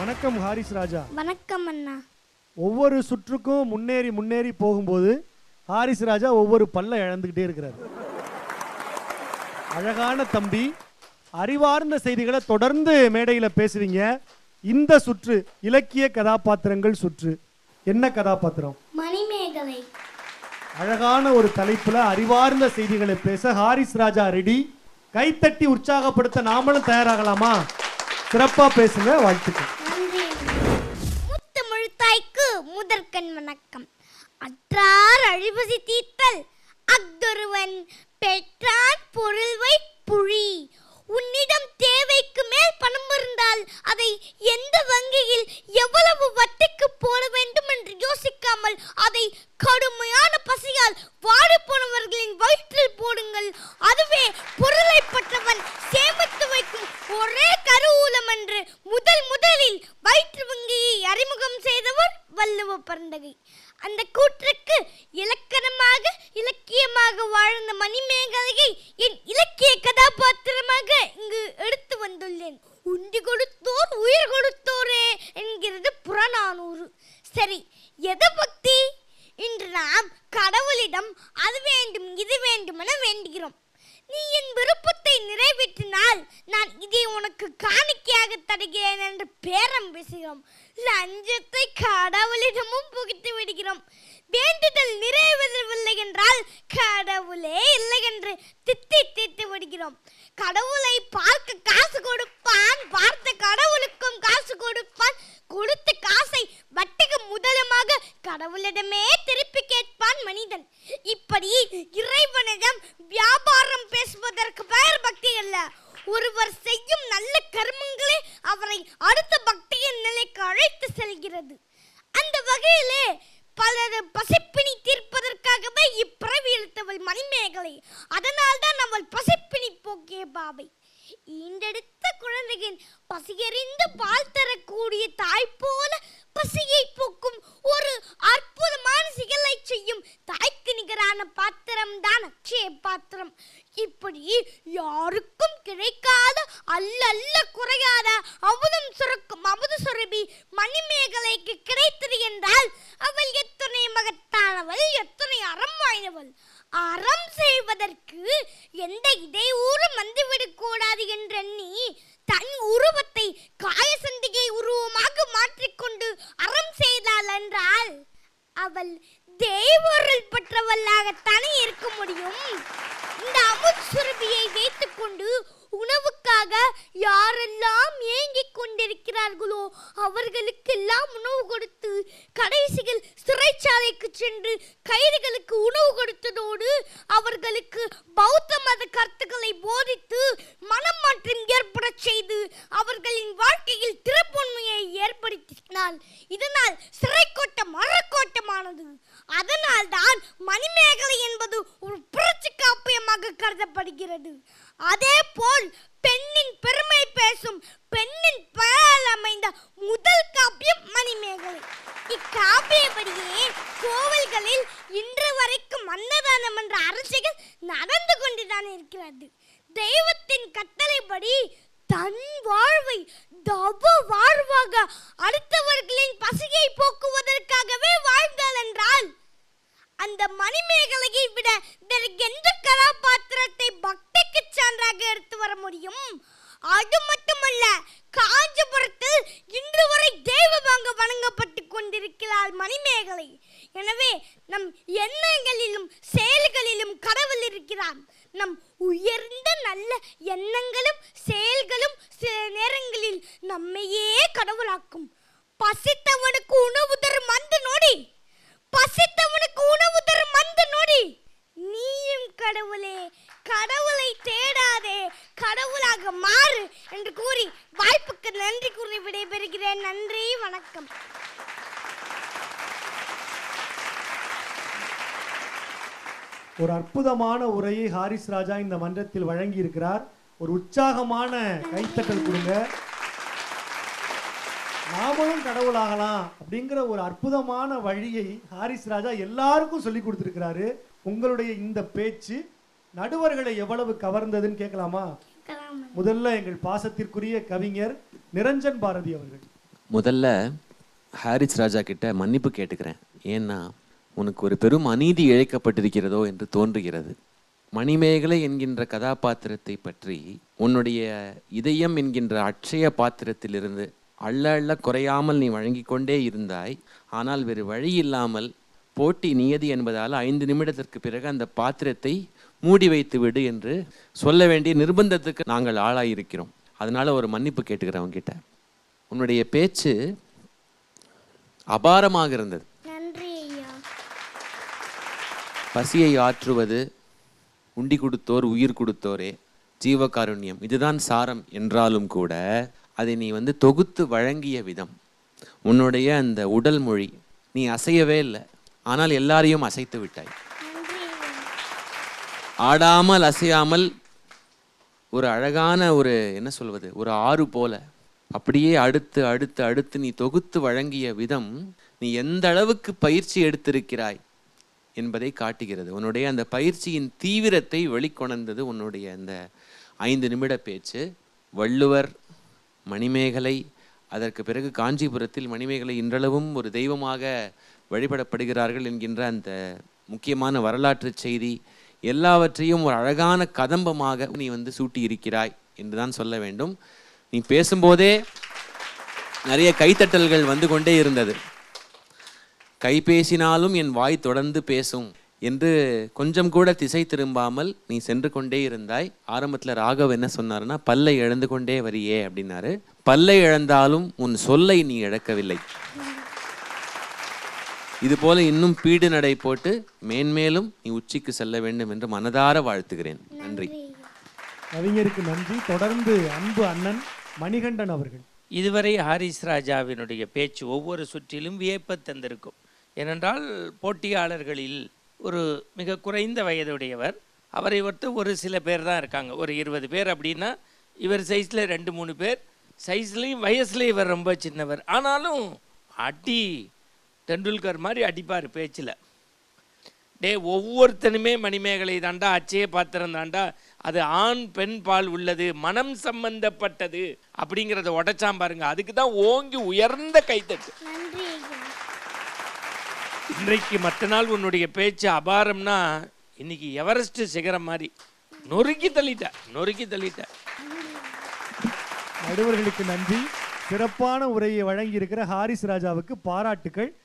வணக்கம் ஹாரிஸ் ராஜா. வணக்கம் அண்ணா. ஒவ்வொரு சுற்றுக்கும் முன்னேறி முன்னேறி போகும்போது ஹாரிஸ் ராஜா ஒவ்வொரு பல்ல இழந்துக்கிட்டே இருக்கிறார். அழகான தம்பி அறிவார்ந்த செய்திகளை தொடர்ந்து மேடையில் பேசுவீங்க இந்த சுற்று இலக்கிய கதாபாத்திரங்கள் சுற்று. என்ன கதாபாத்திரம்? மணிமேகலை. அழகான ஒரு தலைப்புல அறிவார்ந்த செய்திகளை பேச ஹாரிஸ் ராஜா ரெடி கைத்தட்டி உற்சாகப்படுத்த நாமளும் தயாராகலாமா? சிறப்பா பேசுங்க வாழ்த்துக்கள். முதற்கண் வணக்கம். அற்றார் அழிபசி தீர்த்தல் அஃதொருவன் பெற்றான் பொருள்வை புழி. உன்னிடம் தேவைக்கு மேல் பணம் இருந்தால் அதை எந்த வங்கியில் எவ்வளவு வட்டிக்கு போட வேண்டும் என்று யோசிக்காமல் அதை கடுமையான பசியால் வாடி போனவர்களின் வயிற்றில் போடுங்கள். அதுவே பொருளை பற்றவன் சேமித்து வைக்கும் ஒரே கருவூலம் என்று முதல் முதலில் வயிற்று வங்கியை அறிமுகம் செய்தவர் வள்ளுவ பரந்தகை. அந்த கூற்றுக்கு இலக்கணமாக இலக்கியமாக வாழ்ந்த மணிமேகலையை என் இலக்கிய கதாபாத்திரமாக இங்கு எடுத்து வந்துள்ளேன். உண்டி கொடுத்தோர் உயிர் கொடுத்தோரே என்கிறது புறநானூறு. சரி எது பக்தி இன்று நாம் கடவுளிடம் அது வேண்டும் இது வேண்டுமென வேண்டுகிறோம். நீ என் விருப்பத்தை நிறைவேற்றினால் நான் இதை உனக்கு காணிக்கையாக தருகிறேன் என்று பேரம் பேசுகிறோம் லஞ்சத்தை கடவுளிடமும் புகுத்து விடுகிறோம். வேண்டுதல் நிறைவேறவில்லை என்றால் கடவுளே இல்லை என்று தித்தி தித்து விடுகிறோம். கடவுளை பார்க்க காசு கொடுப்பான் பார்த்த கடவுளுக்கும் காசு கொடுப்பான். கொடுத்த காசை வட்டிக்கு முதலமாக கடவுளிடமே திருப்பி கேட்பான் மனிதன். இப்படி இரு இருக்கிறது. அந்த வகையிலே பலர் பசிப்பினி தீர்ப்பதற்காகவே இப்பிறவி எடுத்தவள் மணிமேகலை. அதனால்தான் அவள் பசிப்பினி போக்கிய பாவை. ஈண்டெடுத்த குழந்தையின் பசியறிந்து பால் தரக்கூடிய தாய் போல பசியை போக்கும் ஒரு அற்புதமான சிகலை செய்யும் தாய் நிகரான பாத்திரம் தான் அக்ஷய பாத்திரம். இப்படி யாருக்கும் கிடைக்காத அல்ல அல்ல குறையாத அமுதம் சுரக்கும் அமுது சுரபி மணிமேகலைக்கு கிடைத்தது என்றால் அவள் எத்தனை மகத்தானவள் எத்தனை அறம் வாய்ந்தவள் அறம் செய்வதற்கு எந்த இடையூறும் வந்துவிடக்கூடாது என்றெண்ணி கொண்டிருக்கிறார்களோ அவர்களுக்கெல்லாம் உணவு கொடுத்து கடைசியில் சிறைச்சாலைக்கு சென்று கைதிகளுக்கு உணவு கொடுத்ததோடு அவர்களுக்கு பௌத்த மத கருத்துக்களை போதித்து மனம் மாற்றம் ஏற்படச் செய்து அவர்களின் வாழ்க்கையில் திருப்பொன்மையை ஏற்படுத்தினாள் இதனால் சிறைக்கோட்டம் மரக்கோட்டமானது அதனால் தான் மணிமேகலை என்பது ஒரு புரட்சி காப்பியமாக கருதப்படுகிறது அதே போல் பெண்ணின் பெருமை பேசும் பெண்ணின் பெயரால் அமைந்த முதல் காப்பியம் மணிமேகலை இக்காப்பியபடியே கோவில்களில் இன்று வரைக்கும் அன்னதானம் என்ற அரசியல் நடந்து கொண்டுதான் இருக்கிறது தெய்வத்தின் கட்டளைப்படி தன் வாழ்வை தவ வாழ்வாக அடுத்தவர்களின் பசியை போக்குவதற்காகவே வாழ்ந்தாள் என்றால் அந்த மணிமேகலையை விட வேறு எந்த கதாபாத்திரத்தை பக்திக்கு சான்றாக எடுத்து வர முடியும்? அது மட்டுமல்ல காஞ்சிபுரத்தில் இன்று வரை தெய்வமாக வணங்கப்பட்டு கொண்டிருக்கிறாள் மணிமேகலை. எனவே நம் எண்ணங்களிலும் செயல்களிலும் கடவுள் இருக்கிறார். நம் உயர்ந்த நல்ல எண்ணங்களும் செயல் நம்மையே கடவுளாக்கும். பசித்தவனுக்கு உணவு தரும் மந்து நொடி. பசித்தவனுக்கு உணவு தரும் மந்து நொடி. நீயும் கடவுளே கடவுளை தேடாதே. கடவுளாக மாறு என்று கூறி வாய்ப்புக்கு நன்றி கூறி விடைபெறுகிறேன். நன்றி வணக்கம். ஒரு அற்புதமான உரையை ஹாரிஸ் ராஜா இந்த மன்றத்தில் வழங்கி இருக்கிறார் ஒரு உற்சாகமான கைத்தட்டல் கொடுங்க. நாமளும் கடவுளாகலாம் அப்படிங்கிற ஒரு அற்புதமான வழியை ஹாரிஸ் ராஜா எல்லாருக்கும் சொல்லி கொடுத்துருக்கிறாரு. உங்களுடைய இந்த பேச்சு நடுவர்களை எவ்வளவு கவர்ந்ததுன்னு கேட்கலாமா? கலாம் முதல்ல எங்கள் பாசத்திற்குரிய கவிஞர் நிரஞ்சன் பாரதி அவர்கள். முதல்ல ஹாரிஸ் ராஜா கிட்ட மன்னிப்பு கேட்டுக்கிறேன். ஏன்னா உனக்கு ஒரு பெரும் அநீதி இழைக்கப்பட்டிருக்கிறதோ என்று தோன்றுகிறது. மணிமேகலை என்கின்ற கதாபாத்திரத்தை பற்றி உன்னுடைய இதயம் என்கின்ற அட்சய பாத்திரத்திலிருந்து அள்ள அள்ள குறையாமல் நீ வழங்கிக் கொண்டே இருந்தாய். ஆனால் வேறு வழி இல்லாமல் போட்டி நியதி என்பதால் ஐந்து நிமிடத்திற்கு பிறகு அந்த பாத்திரத்தை மூடி வைத்து விடு என்று சொல்ல வேண்டிய நிர்பந்தத்துக்கு நாங்கள் ஆளாயிருக்கிறோம். அதனால ஒரு மன்னிப்பு கேட்டுக்கிறேன் உங்ககிட்ட உன்னுடைய பேச்சு அபாரமாக இருந்தது. பசியை ஆற்றுவது உண்டி கொடுத்தோர் உயிர் கொடுத்தோரே ஜீவகாருண்யம் இதுதான் சாரம் என்றாலும் கூட அதை நீ வந்து தொகுத்து வழங்கிய விதம். உன்னுடைய அந்த உடல் மொழி நீ அசையவே இல்லை. ஆனால் எல்லாரையும் அசைத்து விட்டாய். ஆடாமல் அசையாமல் ஒரு அழகான ஒரு என்ன சொல்வது ஒரு ஆறு போல அப்படியே அடுத்து அடுத்து அடுத்து நீ தொகுத்து வழங்கிய விதம் நீ எந்த அளவுக்கு பயிற்சி எடுத்திருக்கிறாய் என்பதை காட்டுகிறது. உன்னுடைய அந்த பயிற்சியின் தீவிரத்தை வெளிக்கொணர்ந்தது உன்னுடைய அந்த ஐந்து நிமிட பேச்சு. வள்ளுவர் மணிமேகலை அதற்கு பிறகு காஞ்சிபுரத்தில் மணிமேகலை இன்றளவும் ஒரு தெய்வமாக வழிபடப்படுகிறார்கள் என்கின்ற அந்த முக்கியமான வரலாற்று செய்தி எல்லாவற்றையும் ஒரு அழகான கதம்பமாக நீ வந்து சூட்டி இருக்கிறாய் என்றுதான் சொல்ல வேண்டும். நீ பேசும்போதே நிறைய கைத்தட்டல்கள் வந்து கொண்டே இருந்தது. கைபேசினாலும் என் வாய் தொடர்ந்து பேசும். என்று கொஞ்சம் கூட திசை திரும்பாமல் நீ சென்று கொண்டே இருந்தாய். ஆரம்பத்தில் ராகவ் என்ன சொன்னாருன்னா பல்லை இழந்து கொண்டே வரியே அப்படின்னாரு. பல்லை இழந்தாலும் உன் சொல்லை நீ இழக்கவில்லை. இது போல இன்னும் பீடு நடை போட்டு மேன்மேலும் நீ உச்சிக்கு செல்ல வேண்டும் என்று மனதார வாழ்த்துகிறேன். நன்றி. கவிஞருக்கு நன்றி. தொடர்ந்து அன்பு அண்ணன் மணிகண்டன் அவர்கள். இதுவரை ஹாரிஸ் ராஜாவினுடைய பேச்சு ஒவ்வொரு சுற்றிலும் வியப்பை தந்திருக்கும். ஏனென்றால் போட்டியாளர்களில் ஒரு மிக குறைந்த வயதுடையவர். அவரை ஒருத்த ஒரு சில பேர் தான் இருக்காங்க. ஒரு இருபது பேர் அப்படின்னா இவர் சைஸில் ரெண்டு மூணு பேர். சைஸ்லேயும் வயசுலேயும் இவர் ரொம்ப சின்னவர். ஆனாலும் அடி டெண்டுல்கர் மாதிரி அடிப்பார் பேச்சில். டே ஒவ்வொருத்தனுமே மணிமேகலை தாண்டா அச்சய பாத்திரம் தாண்டா. அது ஆண் பெண் பால் உள்ளது மனம் சம்பந்தப்பட்டது அப்படிங்கிறத உடைச்சாம் பாருங்க. அதுக்கு தான் ஓங்கி உயர்ந்த கைத்தட்டு. இன்றைக்கு மற்ற நாள் உன்னுடைய பேச்சு அபாரம்னா இன்னைக்கு எவரெஸ்ட் சிகரம் மாதிரி. நொறுக்கி தள்ளிட்ட நொறுக்கி தள்ளிட்ட. நடுவர்களுக்கு நன்றி. சிறப்பான உரையை வழங்கி இருக்கிற ஹாரிஸ் ராஜாவுக்கு பாராட்டுக்கள்.